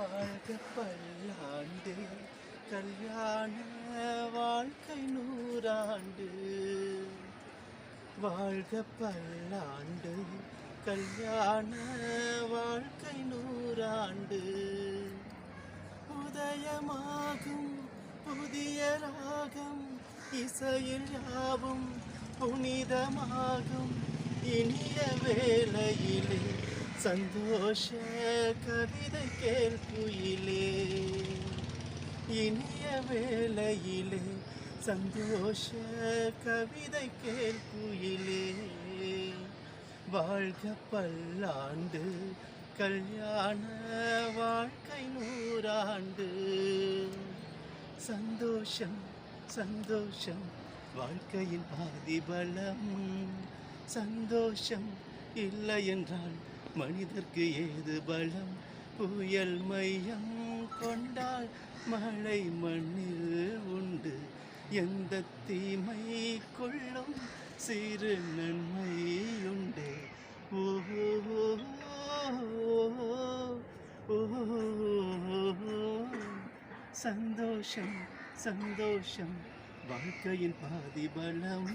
வாழ்க பல்லாண்டு கல்யாண வாழ்க்கை நூறாண்டு. வாழ்க பல்லாண்டு கல்யாண வாழ்க்கை நூறாண்டு. உதயமாகும் புதிய ராகம் இசையில் யாவும் புனிதமாகும். இனிய வேளையிலே சந்தோஷ கவிதை கேள்குயிலே இனிய வேளையிலே சந்தோஷ கவிதை கேள்குயிலே வாழ்க பல்லாண்டு கல்யாண வாழ்க்கை நூறாண்டு. சந்தோஷம் சந்தோஷம் வாழ்க்கையின் பாதிபலம். சந்தோஷம் இல்லை என்றால் மனிதர்க்கு ஏது பலம்? புயல் மையம் கொண்டால் மழை மண்ணில் உண்டு. எந்த தீமை கொள்ளும்? சிறு நன்மை உண்டு. ஓஹோ சந்தோஷம் சந்தோஷம். வாழ்க்கையின் பாதி பலம்.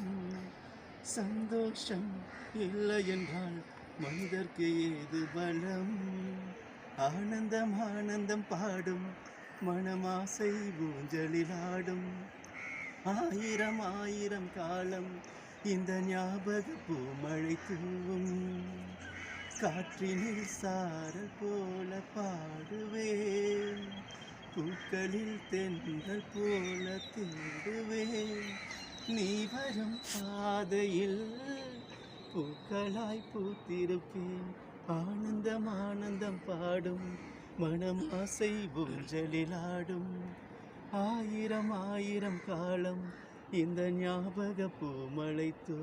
சந்தோஷம் இல்லை என்றால் மனிதர்க்கு ஏது பலம்? ஆனந்தம் ஆனந்தம் பாடும் மனமாசை ஊஞ்சலில் ஆடும் ஆயிரம் ஆயிரம் காலம் இந்த ஞாபக பூமழை தூவும். காற்றினில் சாரல் போல பாடுவேன். பூக்களில் தென்றல் போல தேடுவேன். நீ வரும் பாதையில் பூக்களாய் பூத்திருப்பேன். ஆனந்தம் ஆனந்தம் பாடும். மனம் ஆசை ஊஞ்சலிலாடும். ஆயிரம் ஆயிரம் காலம் இந்த ஞாபக பூமழை தூ